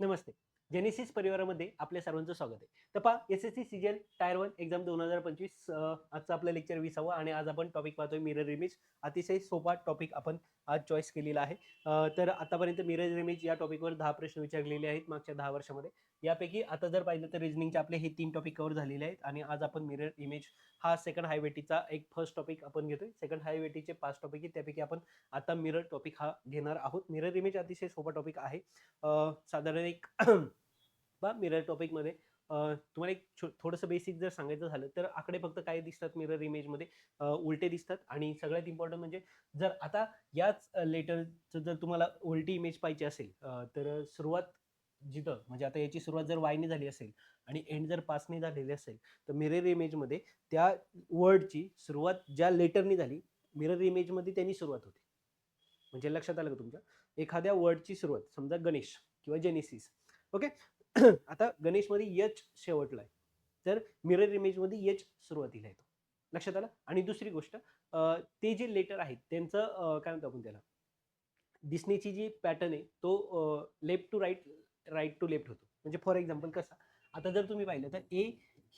नमस्ते. Genesis परिवारामध्ये आपल्या सर्वांचं स्वागत आहे. तर पहा S S C CGL tier one exam दोन हजार पंचवीस आजचं आपलं लेक्चर विसावं आणि आज आपण टॉपिक पाहतोय मिरर इमेज अतिशय सोपा टॉपिक आपण आज चॉईस केलेला आहे. तर आतापर्यंत मिरर इमेज या टॉपिकवर दहा प्रश्न विचारलेले आहेत मागच्या दहा वर्षामध्ये. यापैकी आता जर पाहिलं तर रिजनिंगचे आपले हे तीन टॉपिक कव्हर झालेले आहेत आणि आज आपण मिरर इमेज हा सेकंड हायवेटीचा एक फर्स्ट टॉपिक आपण घेतोय. सेकंड हायवेटीचे पाच टॉपिक आहेत. त्यापैकी आपण आता मिरर टॉपिक हा घेणार आहोत. मिरर इमेज अतिशय सोपा टॉपिक आहे. साधारण एक बा मिरर टॉपिकमध्ये तुम्हाला एक छो थोडंसं बेसिक जर सांगायचं झालं तर आकडे फक्त काय दिसतात मिरर इमेजमध्ये उलटे दिसतात आणि सगळ्यात इम्पॉर्टंट म्हणजे जर आता याच लेटरचं जर तुम्हाला उलटी इमेज पाहिजे असेल तर सुरुवात जिथं म्हणजे आता याची सुरुवात जर वायने झाली असेल आणि एंड जर पासने झालेली असेल तर मिरर इमेजमध्ये त्या वर्डची सुरुवात ज्या लेटरनी झाली मिरर इमेजमध्ये त्यांनी सुरुवात होते. म्हणजे लक्षात आलं का तुमच्या? एखाद्या वर्डची सुरुवात समजा गणेश किंवा जेनेसिस ओके आता गणेशमध्ये यच शेवटला आहे. तर मिरर इमेजमध्ये यच सुरुवातीला येतो. लक्षात आलं? आणि दुसरी गोष्ट ते जे लेटर आहेत त्यांचं काय म्हणतो आपण त्याला? दिसण्याची जी पॅटर्न आहे तो left to right right to left होतो. म्हणजे फॉर एक्झाम्पल कसा? आता जर तुम्ही पाहिलं तर ए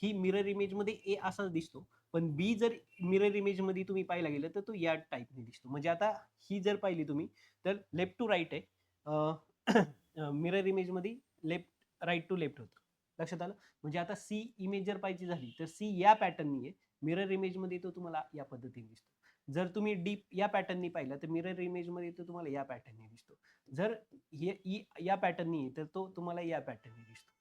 ही मिरर इमेजमध्ये ए असाच दिसतो. पण बी जर मिरर इमेजमध्ये तुम्ही पाहायला गेलं तर तो या टाईपने दिसतो. म्हणजे आता ही जर पाहिली तुम्ही तर लेफ्ट टू राईट आहे. मिरर इमेजमध्ये लेफ्ट राईट टू लेफ्ट होतं. लक्षात आलं? म्हणजे आता सी इमेज जर पाहिजे झाली तर सी या पॅटर्ननी आहे. मिरर इमेजमध्ये तो तुम्हाला या पद्धतीने दिसतो. जर तुम्ही डीप या पॅटर्ननी पाहिलं तर मिरर इमेजमध्ये तो तुम्हाला या पॅटर्ननी दिसतो. जर हे या पॅटर्ननी आहे तर तो तुम्हाला या पॅटर्ननी दिसतो.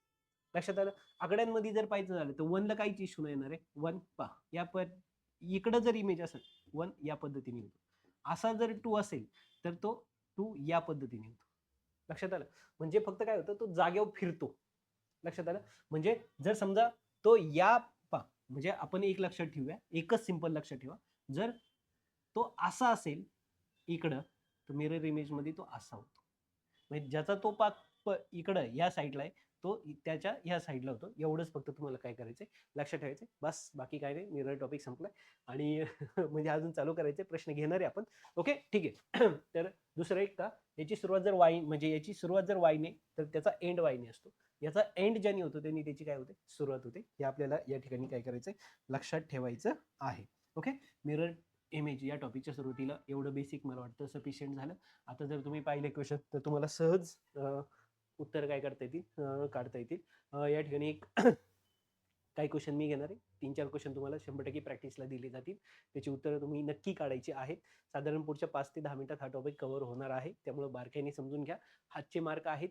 लक्षात आलं? आकड्यांमध्ये जर पाहायचं झालं तर वनला काहीच इश्यू नाही येणार आहे. वन पा या प इकडं जर इमेज असेल वन या पद्धतीने होतो. असा जर टू असेल तर तो टू या पद्धतीने होतो. लक्षात आलं? म्हणजे फक्त काय होतं तो जागेवर फिरतो. लक्षात आलं? म्हणजे जर समजा तो या पा म्हणजे आपण एक लक्षात ठेवूया एकच सिंपल लक्षात ठेवा. जर तो असा असेल इकडं तर मिरर इमेजमध्ये तो असा होतो. म्हणजे ज्याचा तो पाक प इकडं या साईडला आहे तो त्याच्या ह्या साईडला होतो. एवढंच फक्त तुम्हाला काय करायचंय लक्षात ठेवायचं बस बाकी काय नाही. मिरर टॉपिक संपलाय. आणि म्हणजे अजून चालू करायचे प्रश्न घेणार आहे आपण. ओके ठीक आहे. तर दुसरं एक का? याची सुरुवात जर वाईन म्हणजे याची सुरुवात जर वाईने तर त्याचा एंड वाईने असतो. याचा एंड ज्याने होतो त्यांनी त्याची काय होते? सुरुवात होते. हे आपल्याला या ठिकाणी काय करायचंय? लक्षात ठेवायचं आहे. ओके मिरर इमेज या टॉपिकच्या सुरुवातीला एवढं बेसिक मला वाटतं सफिशियंट झालं. आता जर तुम्ही पाहिले क्वेश्चन तर तुम्हाला सहज उत्तर काय करता येतील? काढता येतील. या ठिकाणी एक काही क्वेश्चन मी घेणार आहे. तीन चार क्वेश्चन तुम्हाला शंभर टक्के प्रॅक्टिसला दिले जातील. त्याची उत्तरं तुम्ही नक्की काढायची आहेत. साधारण पुढच्या पाच ते दहा मिनिटात हा टॉपिक कव्हर होणार आहे. त्यामुळे बारकाईने समजून घ्या. हातचे मार्क आहेत.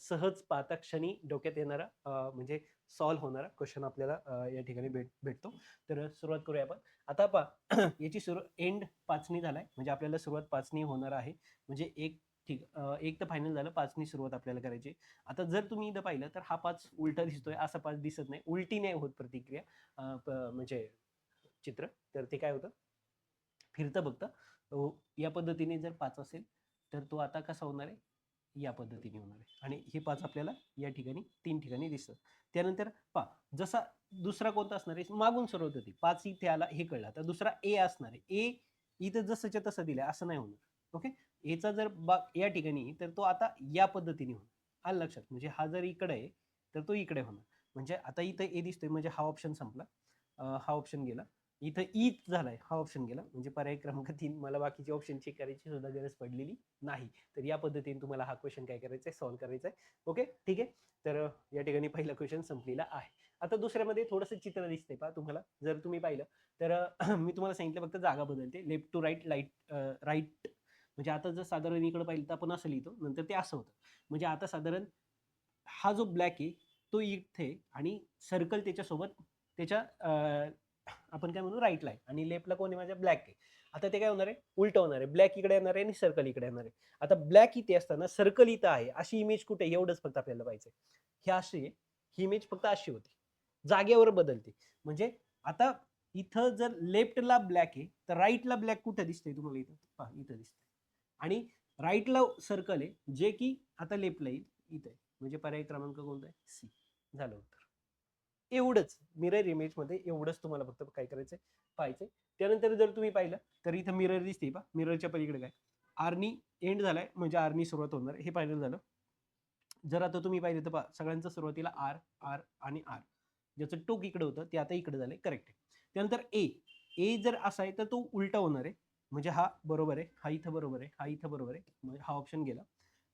सहज पाहता क्षणी डोक्यात येणारा म्हणजे सॉल्व्ह होणारा क्वेश्चन आपल्याला या ठिकाणी भेट भेटतो. तर सुरुवात करूया आपण. आता पा याची सुरू एंड पाचनी झालाय. म्हणजे आपल्याला सुरुवात पाचणी होणार आहे. म्हणजे एक ठीक एक तर फायनल झालं पाचनी सुरुवात आपल्याला करायची. आता जर तुम्ही इथं पाहिलं तर हा पाच उलटा दिसतोय असा पाच दिसत नाही. उलटी नाही होत प्रतिक्रिया. प- म्हणजे चित्र. तर ते काय होतं? फिरतं बघतं. या पद्धतीने जर पाच असेल तर तो आता कसा होणार आहे? या पद्धतीने होणार आहे. आणि हे पाच आपल्याला या ठिकाणी तीन ठिकाणी दिसतं. त्यानंतर पा जसा दुसरा कोणता असणार आहे? मागून सुरुवात होती पाच इथे आला हे कळलं. आता दुसरा ए असणार आहे. ए इथं जसंच्या तसं दिलं असं नाही होणार. ओके? याचा जर बा या ठिकाणी तर तो आता या पद्धतीने होणार. आलं लक्षात? म्हणजे हा जर इकडे आहे तर तो इकडे होणार. म्हणजे आता इथं ए दिसतोय म्हणजे हा ऑप्शन संपला. हा ऑप्शन गेला. इथं ई झालाय हा ऑप्शन गेला. म्हणजे पर्याय क्रमांक तीन मला बाकीचे ऑप्शन चेक करायची सुद्धा गरज पडलेली नाही. तर या पद्धतीने तुम्हाला हा क्वेश्चन काय करायचा आहे सॉल्व्ह करायचा आहे ओके ठीक आहे? तर या ठिकाणी पहिला क्वेश्चन संपलेला आहे. आता दुसऱ्यामध्ये थोडंसं चित्र दिसतंय पहा तुम्हाला. जर तुम्ही पाहिलं तर मी तुम्हाला सांगितलं फक्त जागा बदलते. Left to right light right म्हणजे आता जर साधारण इकडे पाहिलं तर आपण असं लिहितो नंतर ते असं होतं. म्हणजे आता साधारण हा जो ब्लॅक आहे तो इथे आणि सर्कल त्याच्यासोबत त्याच्या आपण काय म्हणू राईटला आहे आणि लेफ्टला कोण आहे? माझ्या ब्लॅक आहे. आता ते काय होणार आहे? उलट होणार आहे. ब्लॅक इकडे येणार आहे आणि सर्कल इकडे येणार आहे. आता ब्लॅक इथे असताना सर्कल इथं आहे अशी इमेज कुठे आहे? एवढंच फक्त आपल्याला पाहिजे ही अशी आहे ही इमेज फक्त अशी होती. जागेवर बदलते. म्हणजे आता इथं जर लेफ्टला ब्लॅक आहे तर राईटला ब्लॅक कुठं दिसतंय तुम्हाला इथं? पहा इथं दिसतंय. आणि राईटला सर्कल आहे जे की आता लेफ्टला येईल इथं. आहे म्हणजे पर्याय क्रमांक कोणता आहे? सी झालं उत्तर. एवढंच. मिरर इमेजमध्ये एवढंच तुम्हाला फक्त काय करायचंय? पाहायचं त्यानंतर जर तुम्ही पाहिलं तर इथं मिरर दिसते पा मिररच्या पलीकडे काय? आर्नी एंड झालाय. म्हणजे आर्नी सुरुवात होणार हे पाहिलं झालं. जर आता तुम्ही पाहिलं तर पा सगळ्यांचं सुरुवातीला आर आर आणि आर ज्याचं टोक इकडे होतं ते आता इकडे झालंय. करेक्ट आहे. त्यानंतर ए ए जर असा आहे तर तो उलटा होणार आहे. म्हणजे हा बरोबर आहे हा इथं बरोबर आहे हा इथं बरोबर आहे म्हणजे हा ऑप्शन गेला.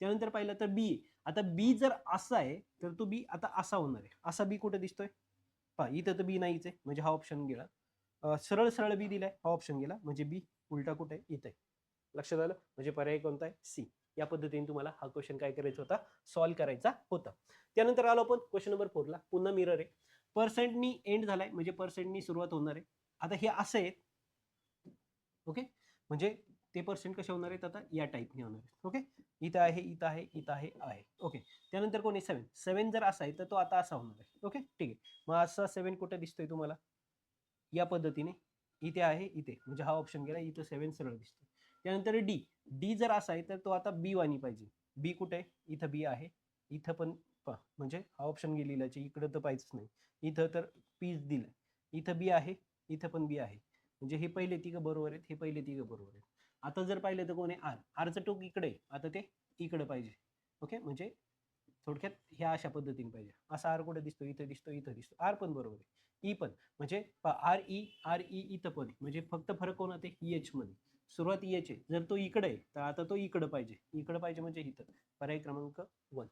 त्यानंतर पाहिलं तर बी आता बी जर असा आहे तर तो बी आता असा होणार आहे. असा बी कुठे दिसतोय? पहा इथं तर बी नाहीच आहे म्हणजे हा ऑप्शन गेला. सरळ सरळ बी दिलाय हा ऑप्शन गेला. म्हणजे बी उलटा कुठे? इथं इथे आहे. लक्षात आलं? म्हणजे पर्याय कोणता आहे? सी या पद्धतीने तुम्हाला हा क्वेश्चन काय करायचा होता? सॉल्व्ह करायचा होता. त्यानंतर आलो आपण क्वेश्चन नंबर फोरला पुन्हा मिरर आहे. पर्सेंटनी एंड झालाय म्हणजे पर्सेंटनी सुरुवात होणार आहे. आता हे असं आहे. ओके म्हणजे ते पर्सेंट कसे होणार आहेत आता? या टाईपने होणार आहेत. ओके इथं आहे इथं आहे इथं आहे आहे. ओके त्यानंतर कोण आहे? सेवन सेवन जर असा आहे तर तो आता असा होणार आहे. ओके ठीक आहे. मग असा सेवन कुठे दिसतोय तुम्हाला? या पद्धतीने. इथे आहे इथे. म्हणजे हा ऑप्शन गेला इथं सेवन सरळ दिसतो त्यानंतर डी डी जर असा आहे तर तो आता बी वाणी पाहिजे. बी कुठे आहे? इथं बी आहे. इथं पण म्हणजे हा ऑप्शन गेलेला इकडं तर पाहिजेच नाही. इथं तर पीच दिलं इथं बी आहे इथं पण बी आहे. म्हणजे हे पहिले तिघं बरोबर आहेत हे पहिले तिघं बरोबर आहेत. आता जर पाहिलं तर कोण आहे आर आरचं टोक इकडे आता ते इकडे पाहिजे. ओके? म्हणजे थोडक्यात ह्या अशा पद्धतीने पाहिजे. असा आर कुठे दिसतो इथं दिसतो इथं दिसतो आर पण बरोबर आहे. ई पण. म्हणजे आर ई आर ई इथं पण म्हणजे फक्त फरक कोण होते? ई एच मध्ये. सुरुवात ई एच आहे. जर तो इकडे आहे तर आता तो इकडे पाहिजे. इकडे पाहिजे म्हणजे इथं. पर्याय क्रमांक वन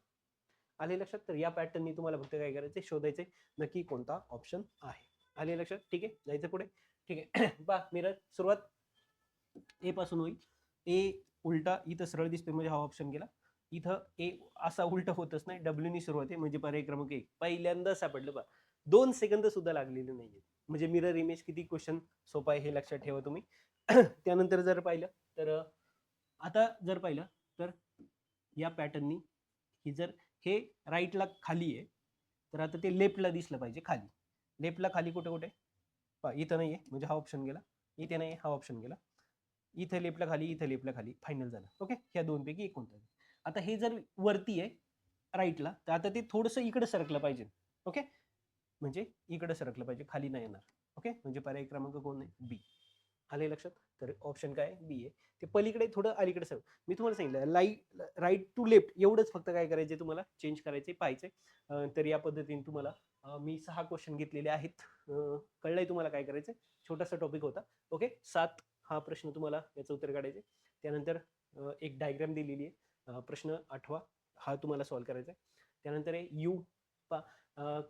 आले लक्षात? तर या पॅटर्ननी तुम्हाला फक्त काय करायचं शोधायचे नक्की कोणता ऑप्शन आहे? आले लक्षात? ठीक आहे? जायचं पुढे. ठीक आहे. बा मिरर सुरुवात ए पासून होईल. ए उलटा इथं सरळ दिसतोय म्हणजे हा ऑप्शन गेला. इथं ए असा उलटा होतच नाही. डब्ल्यूनी सुरुवात आहे म्हणजे पर्याय क्रमांक एक. पहिल्यांदा सापडलं बा दोन सेकंद सुद्धा लागलेले नाहीये म्हणजे मिरर इमेज किती क्वेश्चन सोपा आहे हे लक्षात ठेवा तुम्ही. त्यानंतर जर पाहिलं तर आता जर पाहिलं तर या पॅटर्ननी ही जर हे राईटला खाली आहे तर आता ते लेफ्टला दिसलं पाहिजे खाली. लेफ्टला खाली कुठे कुठे इथं नाही आहे म्हणजे हा ऑप्शन गेला. इथे नाही हा ऑप्शन गेला. इथं लेफ्टला खाली इथं लेफ्टला खाली. फायनल झालं. ओके ह्या दोनपैकी एक कोणता? आता हे जर वरती आहे राईटला तर आता ते थोडंसं इकडं सरकलं पाहिजे. ओके म्हणजे इकडं सरकलं पाहिजे. खाली नाही येणार. ओके म्हणजे पर्याय क्रमांक कोण आहे? बी आले लक्षात? तर ऑप्शन काय बी आहे. ते पलीकडे थोडं अलीकडे सर मी तुम्हाला सांगितलं लाइट राईट टू लेफ्ट एवढंच फक्त काय करायचं तुम्हाला? चेंज करायचे पाहायचे तर या पद्धतीने तुम्हाला मी सहा क्वेश्चन घेतलेले आहेत. कळलंय तुम्हाला काय करायचं छोटासा टॉपिक होता. ओके सात हा प्रश्न तुम्हाला याचं उत्तर काढायचे त्यानंतर एक डायग्राम दिलेली आहे. प्रश्न आठवा हा तुम्हाला सॉल्व्ह करायचा आहे त्यानंतर आहे यू पा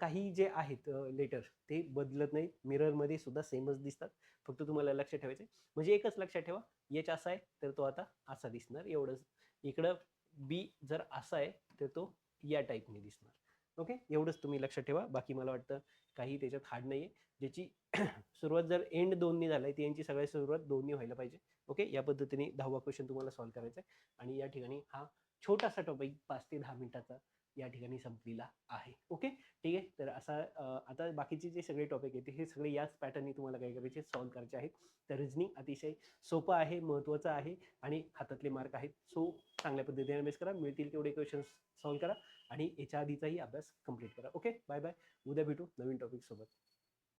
काही जे आहेत लेटर ते बदलत नाहीत. मिररमध्ये सुद्धा सेमच दिसतात. फक्त तुम्हाला लक्ष ठेवायचं आहे. म्हणजे एकच लक्षात ठेवा. एच असा आहे तर तो आता असा दिसणार एवढंच. इकडं बी जर असा आहे तर तो या टाईपने दिसणार. ओके? एवढंच तुम्ही लक्षात ठेवा. बाकी मला वाटतं काही त्याच्यात हार्ड नाही आहे ज्याची सुरुवात जर एंड दोन्ही झालाय ती यांची सगळ्यात सुरुवात दोन्ही व्हायला पाहिजे. ओके? या पद्धतीने दहावा क्वेश्चन तुम्हाला सॉल्व्ह करायचा आहे. आणि या ठिकाणी हा छोटासा टॉपिक पाच ते दहा मिनिटाचा या ठिकाणी संपलेला आहे. ओके ठीक आहे? तर असा आता बाकीचे जे सगळे टॉपिक आहेत हे सगळे याच पॅटर्ननी तुम्हाला काय करायचे सॉल्व्ह करायचे आहेत. तर रिझनिंग अतिशय सोपं आहे महत्त्वाचं आहे आणि हातातले मार्क आहेत. सो चांगल्या पद्धतीने अभ्यास करा. मिळतील तेवढे क्वेश्चन सॉल्व्ह करा आणि याच्या आधीचाही अभ्यास कंप्लीट करा. ओके बाय बाय उद्या भेटू नवीन टॉपिकसोबत